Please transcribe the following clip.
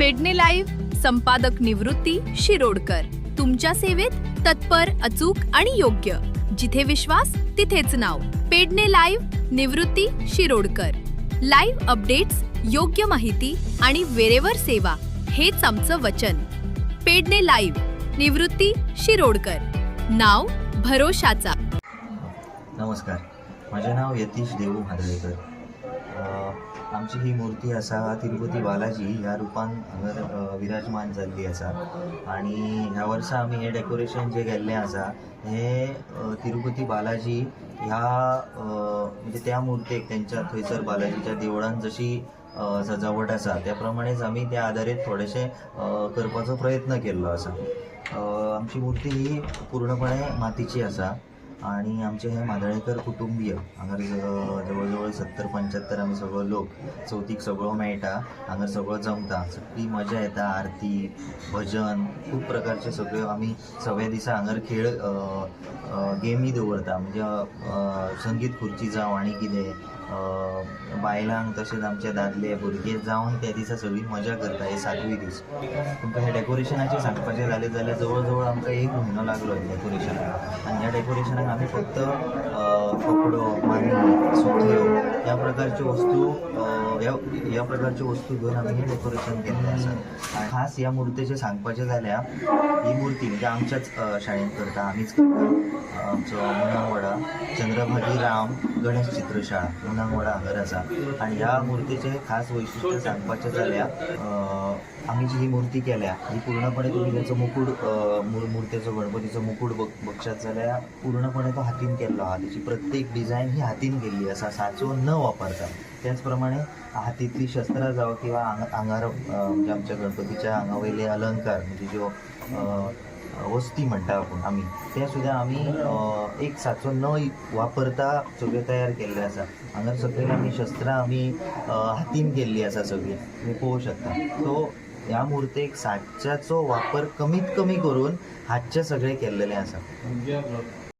Pedne live संपादक निवृत्ती शिरोडकर. तुमच्या सेवेत तत्पर अचूक आणि योग्य. जिथे विश्वास तिथेच नाव. Pedne live Nivrutti Shirodkar. Live updates योग्य माहिती आणि वेरेवर सेवा. हेच आमचं वचन. पेडणे लाईव्ह निवृत्ती शिरोडकर. नाव भरोशाचा. नमस्कार. माझे नाव यतीश देऊ हादळेकर आमची ही मूर्ती आसा तिरुपती बालाजी ह्या रुपान हांगर विराजमान जाल्ली आसा आनी ह्या वर्सा आमी हें डेकोरेशन जें केल्लें आसा हें तिरुपती बालाजी ह्या म्हणजे त्या मुर्तेक तेंच्या थंयसर बालाजीच्या देवळान जशी सजावट आसा त्या प्रमाणेच आमी त्या आदारीत थोडेशें करपाचो प्रयत्न केल्लो आसा आमची मूर्ती ही पूर्णपणे मातीची आसा आणि आमचे हे मादळेकर कुटुंबीय हांगर जवळ जवळ सत्तर पंच्याहत्तर आमी सगळो लोक चवथीक सगळो मेळटा हांगर सगळो जमता सगळी मजा येता आरती भजन खूब प्रकारचे सगळ्यो आमी सगळे दिसा हांगर खेळ गेमी दवरता. म्हणजे संगीत खुर्ची जावं आनी कितें बायलांक तशेंच आमचे दादले भुरगे जावन त्या दिसा सगळी मजा करता हे सातवी दीस तुमकां हे डेकोरेशनाचें सांगपाचें जालें जाल्यार जवळ जवळ आमकां एक म्हयनो लागलो डेकोरेशनाक आनी ह्या डेकोरेशनाक आमी फक्त कपडो मानी सुटयो ह्या प्रकारच्यो वस्तू या ह्या ह्या प्रकारच्यो वस्तू घेऊन आमी डेकोरेशन केल्लें असं खास ह्या मूर्तीचे सांगपाचें जाल्या ही मुर्ती म्हणजे आमच्याच शाळेत शाळेंत करता आमीच करता. अ, आमचो मुनांगवडा चंद्रभागी राम गणेश चित्रशाळा मुनांगवाडा हांगर आसा आनी ह्या मुर्तीचें खास वैशिश्ट्य सांगपाचें जाल्या आम्ही आमी जी ही मुर्ती केल्या ही पूर्णपणे तुम्ही तेचो मुकूड अ, मूर गणपतीचो मुकूड बग बगशात जाल्यार पूर्णपणे तो हातीन केल्लो आहा त्याची प्रत्येक डिझायन ही हातीन केल्ली आसा साचो न वापरता त्याच प्रमाणे शस्त्र शस्त्रां जावं किंवा आंग- आंगार म्हणजे आमच्या गणपतीच्या आंगा वयले अलंकार म्हणजे ज्यो वस्ती म्हणटा आपूण आमी ते सुद्दां आमी एक साचो न वापरता सगळे तयार केल्ले आसा हांगा सगळे आमी शस्त्रां आमी हातीन केल्ली आसा सगळी. तुम्ही पळोवंक शकता. सो ह्या मुर्तेक साच्याचो वापर कमीत कमी करून हातचे सगळे केल्लेले आसा